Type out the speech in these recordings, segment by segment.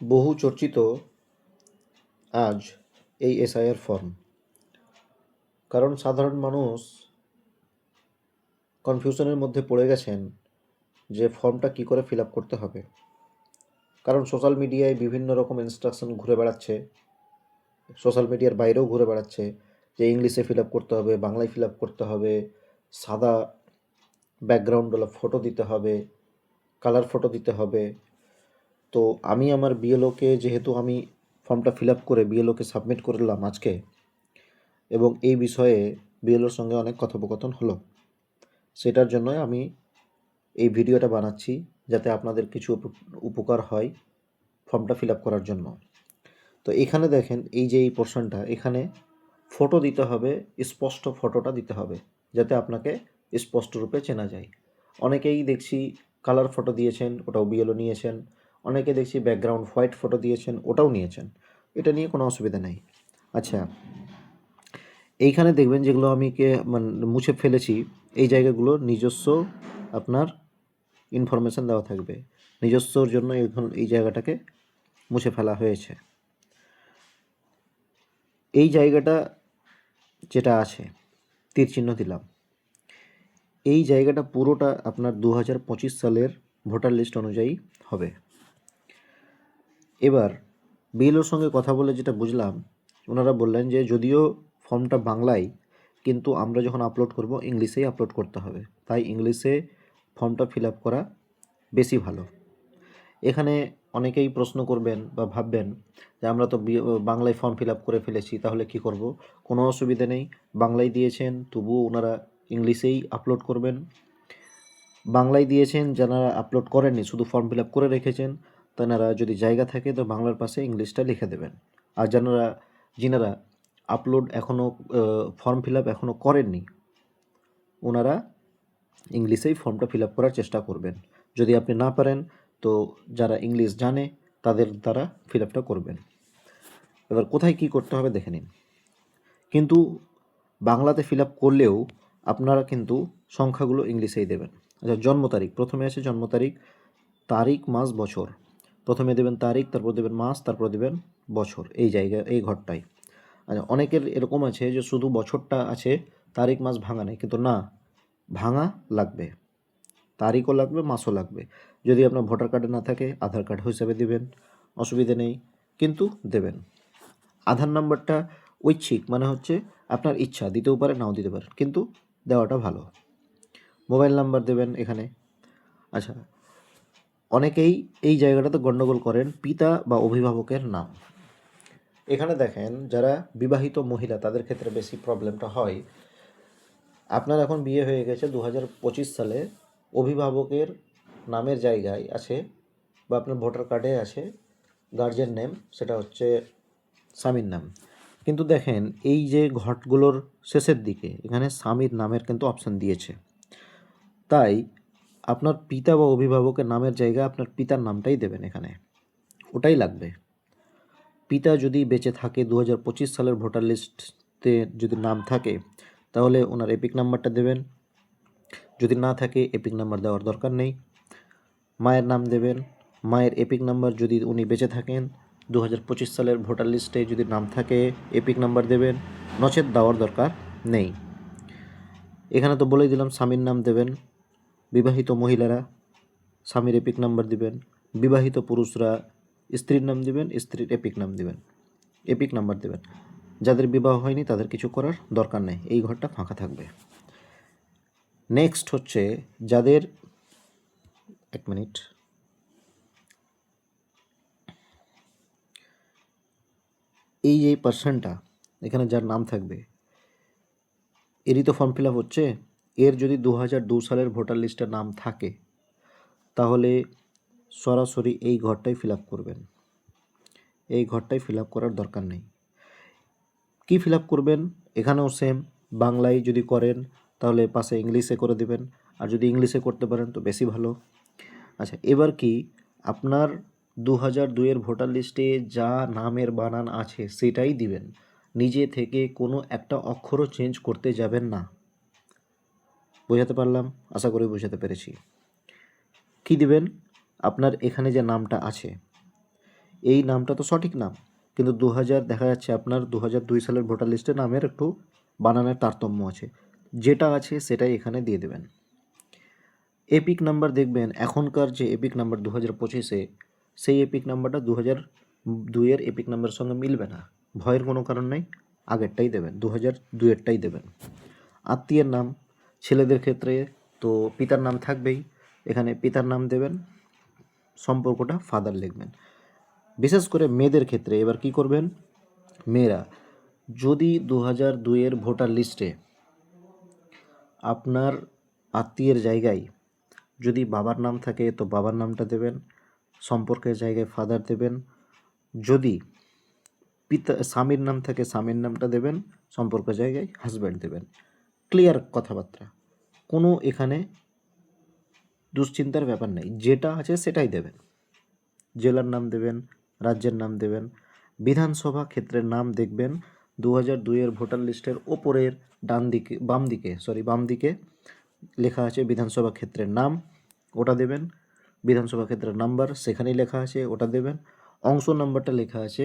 বহু চর্চিত আজ এই এসআইআর ফর্ম। কারণ সাধারণ মানুষ কনফিউশনের মধ্যে পড়ে গেছেন যে ফর্মটা কি করে ফিল আপ করতে হবে। কারণ সোশ্যাল মিডিয়ায় বিভিন্ন রকম ইনস্ট্রাকশন ঘুরে বেড়াচ্ছে, সোশ্যাল মিডিয়ার বাইরেও ঘুরে বেড়াচ্ছে যে ইংলিশে ফিল আপ করতে হবে, বাংলায় ফিল আপ করতে হবে, সাদা ব্যাকগ্রাউন্ডওয়ালা ফটো দিতে হবে কালার ফটো দিতে হবে তো আমি আমার বিএলওকে যেহেতু আমি ফর্মটা ফিল আপ করে বিএলওকে সাবমিট করলাম আজকে, এবং এই বিষয়ে বিএলওর সঙ্গে অনেক কথোপকথন হলো, সেটার জন্য আমি এই ভিডিওটা বানাচ্ছি যাতে আপনাদের কিছু উপকার হয় ফর্মটা ফিল আপ করার জন্য। তো এখানে দেখেন এই যে এই পোর্শনটা এখানে ফটো দিতে হবে, স্পষ্ট ফটোটা দিতে হবে, যাতে আপনাকে স্পষ্ট রূপে চেনা যায়। অনেকেই দেখছি কালার ফটো দিয়েছেন, ওটাও বিএলও নিয়েছেন অনেকে দেখছি ব্যাকগ্রাউন্ড হোয়াইট ফটো দিয়েছেন, ওটাও নিয়েছেন। এটা নিয়ে কোনো অসুবিধা নেই। আচ্ছা এইখানে দেখবেন যেগুলো আমি কে মানে মুছে ফেলেছি, এই জায়গাগুলো নিজস্ব আপনার ইনফরমেশান দেওয়া থাকবে। নিজস্বর জন্য এই জায়গাটাকে মুছে ফেলা হয়েছে। এই জায়গাটা যেটা আছে, তীর চিহ্ন দিলাম। এই জায়গাটা পুরোটা আপনার দু হাজার পঁচিশ সালের ভোটার লিস্ট অনুযায়ী হবে। এবার বিএলওর সঙ্গে কথা বলে যেটা বুঝলাম, ওনারা বললেন যে যদিও ফর্মটা বাংলায়, কিন্তু আমরা যখন আপলোড করব, ইংলিশেই আপলোড করতে হবে। তাই ইংলিশে ফর্মটা ফিল আপ করা বেশি ভালো। এখানে অনেকেই প্রশ্ন করবেন বা ভাববেন যে আমরা তো বাংলায় ফর্ম ফিল আপ করে ফেলেছি, তাহলে কি করব? কোনো অসুবিধা নেই, বাংলায় দিয়েছেন, তবুও ওনারা ইংলিশেই আপলোড করবেন। বাংলায় দিয়েছেন, যারা আপলোড করেননি, শুধু ফর্ম ফিল আপ করে রেখেছেন তেনারা যদি জায়গা থাকে, তো বাংলার পাশে ইংলিশটা লিখে দেবেন। আর যারা যিনারা আপলোড এখনও ফর্ম ফিল আপ এখনও করেননি, ওনারা ইংলিশেই ফর্মটা ফিল আপ করার চেষ্টা করবেন। যদি আপনি না পারেন, তো যারা ইংলিশ জানে, তাদের দ্বারা ফিল আপটা করবেন। এবার কোথায় কি করতে হবে দেখে নিন। কিন্তু বাংলাতে ফিল আপ করলেও আপনারা কিন্তু সংখ্যাগুলো ইংলিশেই দেবেন। আচ্ছা জন্ম তারিখ, প্রথমে আছে জন্ম তারিখ তারিখ, মাস, বছর। প্রথমে দেবেন তারিখ, তারপর দেবেন মাস, তারপর দেবেন বছর, এই জায়গায় এই ঘরটায় আচ্ছা অনেকের এরকম আছে যে শুধু বছরটা আছে, তারিখ, মাস ভাঙা নেই, কিন্তু না, ভাঙা লাগবে, তারিখও লাগবে, মাসও লাগবে। যদি আপনার ভোটার কার্ডে না থাকে, আধার কার্ড হিসাবে দেবেন, অসুবিধে নেই, কিন্তু দেবেন। আধার নাম্বারটা ঐচ্ছিক মানে হচ্ছে আপনার ইচ্ছা, দিতেও পারে নাও দিতে পারেন, কিন্তু দেওয়াটা ভালো। মোবাইল নাম্বার দেবেন এখানে। আচ্ছা অনেকেই এই জায়গাটাতে গণ্ডগোল করেন পিতা বা অভিভাবকের নাম। এখানে দেখেন, যারা বিবাহিত মহিলা, তাদের ক্ষেত্রে বেশি প্রবলেমটা হয়। আপনার এখন বিয়ে হয়ে গেছে দু হাজার পঁচিশ সালে, অভিভাবকের নামের জায়গায় আছে বা আপনার ভোটার কার্ডে আছে, গার্জেন নেম, সেটা হচ্ছে স্বামীর নাম। কিন্তু দেখেন, এই যে ঘটগুলোর শেষের দিকে, এখানে স্বামীর নামের কিন্তু অপশান দিয়েছে। তাই আপনার পিতা বা অভিভাবকের নামের জায়গায় আপনার পিতার নামটাই দেবেন এখানে। ওটাই লাগবে। পিতা যদি বেঁচে থাকে দু হাজার পঁচিশ সালের ভোটার লিস্টে যদি নাম থাকে, তাহলে ওনার এপিক নাম্বারটা দেবেন। যদি না থাকে, এপিক নাম্বার দেওয়ার দরকার নেই। মায়ের নাম দেবেন। মায়ের এপিক নাম্বার যদি উনি বেঁচে থাকেন দু হাজার পঁচিশ সালের ভোটার লিস্টে যদি নাম থাকে, এপিক নাম্বার দেবেন। নচেত দেওয়ার দরকার নেই। এখানে তো বলেই দিলাম, স্বামীর নাম দেবেন। বিবাহিত মহিলারা স্বামীর এপিক নাম্বার দিবেন, বিবাহিত পুরুষরা স্ত্রীর নাম দিবেন, স্ত্রীর এপিক নাম দিবেন, এপিক নাম্বার দেবেন। যাদের বিবাহ হয়নি তাদের কিছু করার দরকার নেই, এই ঘরটা ফাঁকা থাকবে। নেক্সট হচ্ছে যাদের, এক মিনিট। এই যে পার্সনটা এখানে যার নাম থাকবে, এরই তো ফর্ম ফিল আপ হচ্ছে। এর যদি দু দু সালের ভোটার লিস্টে নাম থাকে, তাহলে সরাসরি এই ঘরটাই ফিল করবেন। এই ঘরটাই ফিল করার দরকার নেই। কি ফিল করবেন? এখানেও সেম বাংলায় যদি করেন, তাহলে পাশে ইংলিশে করে দেবেন। আর যদি ইংলিশে করতে পারেন, তো বেশি ভালো। আচ্ছা এবার কি আপনার দু হাজার দুইয়ের ভোটার লিস্টে যা নামের বানান আছে, সেটাই দিবেন। নিজে থেকে কোনো একটা অক্ষরও চেঞ্জ করতে যাবেন না। বোঝাতে পারলাম, আশা করি বোঝাতে পেরেছি। কি দিবেন? আপনার এখানে যে নামটা আছে, এই নামটা তো সঠিক নাম, কিন্তু দু হাজার দেখা যাচ্ছে আপনার দু দুই সালের ভোটার লিস্টে নামের একটু বানানের তারতম্য আছে। যেটা আছে সেটাই এখানে দিয়ে দেবেন। এপিক নাম্বার দেখবেন, এখনকার যে এপিক নাম্বার দু হাজার পঁচিশে, সেই এপিক নাম্বারটা দু হাজার দুইয়ের এপিক নাম্বারের সঙ্গে মিলবে না। ভয়ের কোনো কারণ নেই, আগেরটাই দেবেন দু হাজার দুইয়েরটাই দেবেন। আত্মীয়ের নাম ছেলেদের ক্ষেত্রে তো পিতার নাম থাকবেই। এখানে পিতার নাম দেবেন, সম্পর্কটা ফাদার লিখবেন। বিশেষ করে মেয়েদের ক্ষেত্রে এবার কি করবেন? মেয়েরা, যদি দু হাজার দুইয়ের ভোটার লিস্টে আপনার আত্মীয়ের জায়গায় যদি বাবার নাম থাকে, তো বাবার নামটা দেবেন, সম্পর্কের জায়গায় ফাদার দেবেন। যদি পিতা, স্বামীর নাম থাকে, স্বামীর নামটা দেবেন, সম্পর্কের জায়গায় হাজব্যান্ড দেবেন। ক্লিয়ার কথাবার্তা। কোনো এখানে দুশ্চিন্তার ব্যাপার নেই। যেটা আছে সেটাই দেবেন। জেলার নাম দেবেন, রাজ্যের নাম দেবেন, বিধানসভা ক্ষেত্রের নাম দেখবেন দু হাজার দুইয়ের ভোটার লিস্টের ওপরের ডান দিকে, বাম দিকে সরি বাম দিকে লেখা আছে বিধানসভা ক্ষেত্রের নাম, ওটা দেবেন। বিধানসভা ক্ষেত্রের নাম্বার সেখানেই লেখা আছে, ওটা দেবেন। অংশ নাম্বারটা লেখা আছে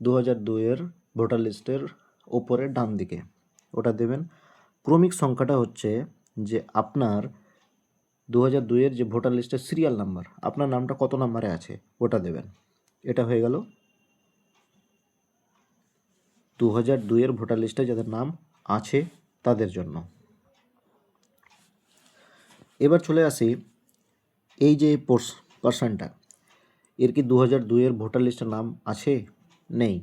দু হাজার দুইয়ের ভোটার লিস্টের ওপরের ডান দিকে, ওটা দেবেন। ক্রমিক সংখ্যাটা হচ্ছে যে আপনার দু হাজার দুইয়ের যে ভোটার লিস্টের সিরিয়াল নাম্বার আপনার নামটা কত নাম্বারে আছে, ওটা দেবেন। এটা হয়ে গেল দু হাজার দুইয়ের ভোটার লিস্টে যাদের নাম আছে তাদের জন্য। এবার চলে আসি এই যে পোর্স পার্সনটা এর কি দু হাজার দুইয়ের ভোটার লিস্টের নাম আছে? নেই।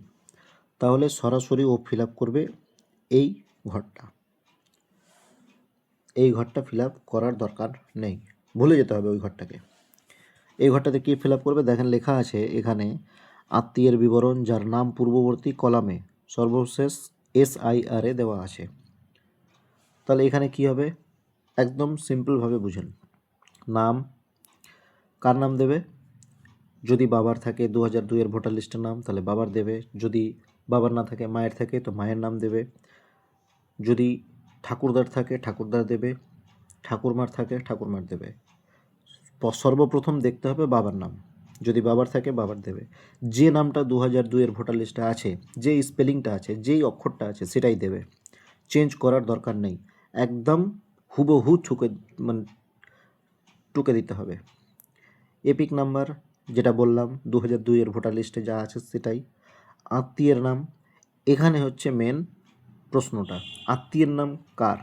তাহলে সরাসরি ও ফিল আপ করবে এই ঘরটা। এই ঘরটা ফিল করার দরকার নেই। ভুলে যেতে হবে ওই ঘরটাকে। এই ঘরটাতে কী ফিল করবে? দেখেন লেখা আছে এখানে, আত্মীয়ের বিবরণ যার নাম পূর্ববর্তী কলামে, সর্বশেষ এস আই আর দেওয়া আছে। তাহলে এখানে কি হবে? একদম সিম্পলভাবে বুঝুন। নাম, কার নাম দেবে? যদি বাবার থাকে দু হাজার দুইয়ের ভোটার লিস্টের নাম, তাহলে বাবার দেবে। যদি বাবার না থাকে, মায়ের থাকে, তো মায়ের নাম দেবে। যদি ঠাকুরদার থাকে, ঠাকুরদার দেবে। ঠাকুরমার থাকে, ঠাকুরমার দেবে। সর্বপ্রথম দেখতে হবে বাবার নাম। যদি বাবার থাকে, বাবার দেবে। যে নামটা দু হাজার দুইয়ের ভোটার লিস্টে আছে, যে স্পেলিংটা আছে, যেই অক্ষরটা আছে, সেটাই দেবে। চেঞ্জ করার দরকার নেই। একদম হুবহু ছুকে মানে টুকে দিতে হবে। এপিক নাম্বার, যেটা বললাম দু হাজার দুইয়ের ভোটার লিস্টে যা আছে সেটাই। আত্মীয়ের নাম। এখানে হচ্ছে মেন প্রশ্নটা, আত্মীয়ের নাম কার?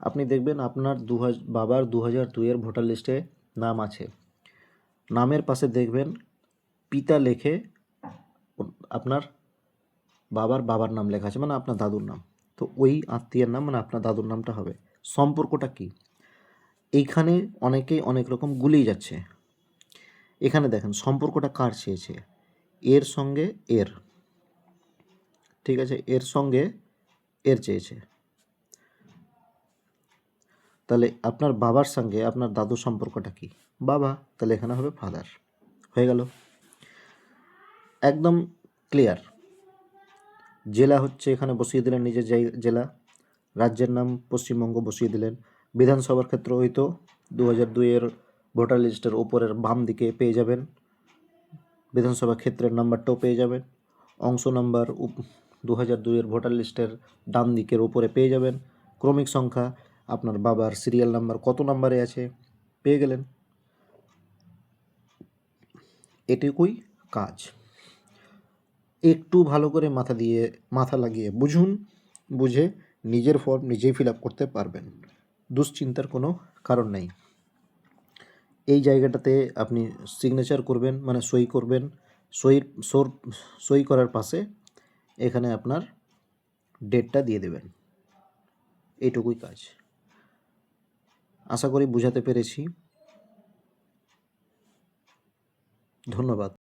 আপনি দেখবেন আপনার দু হাজার বাবার দু হাজার দুইয়ের ভোটার লিস্টে নাম আছে। নামের পাশে দেখবেন পিতা লেখে আপনার বাবার বাবার নাম লেখা আছে মানে আপনার দাদুর নাম। তো ওই আত্মীয়ের নাম মানে আপনার দাদুর নামটা হবে। সম্পর্কটা কি? এইখানে অনেকেই অনেক রকম গুলিয়ে যাচ্ছে। এখানে দেখেন, সম্পর্কটা কার চেয়েছে? এর সঙ্গে এর। ঠিক আছে, এর সঙ্গে এর চেয়েছে। তাহলে আপনার বাবার সঙ্গে আপনার দাদুর সম্পর্কটা কি? বাবা, তাহলে এখানে হবে ফাদার হয়ে গেল। একদম ক্লিয়ার জেলা হচ্ছে এখানে বসিয়ে দিলেন নিজের জেলা রাজ্যের নাম পশ্চিমবঙ্গ বসিয়ে দিলেন। বিধানসভার ক্ষেত্রে ওই তো দু হাজার দুইয়ের ভোটার লিস্টের ওপরের বাম দিকে পেয়ে যাবেন। বিধানসভা ক্ষেত্রের নাম্বারটাও পেয়ে যাবেন। অংশ নাম্বার দু হাজার দুইয়ের ভোটার লিস্টের ডান দিকের ওপরে পেয়ে যাবেন। ক্রমিক সংখ্যা আপনার বাবার সিরিয়াল নাম্বার কত নাম্বারে আছে পেয়ে গেলেন। এটুকুই কাজ। একটু ভালো করে মাথা দিয়ে, মাথা লাগিয়ে বুঝুন, বুঝে নিজের ফর্ম নিজেই ফিল আপ করতে পারবেন। দুশ্চিন্তার কোনো কারণ নেই। এই জায়গাটাতে আপনি সিগনেচার করবেন মানে সই করবেন সোর, সই করার পাশে এখানে আপনার ডেটটা দিয়ে দেবেন। এইটুকুই কাজ। আশা করি বুঝাতে পেরেছি। ধন্যবাদ।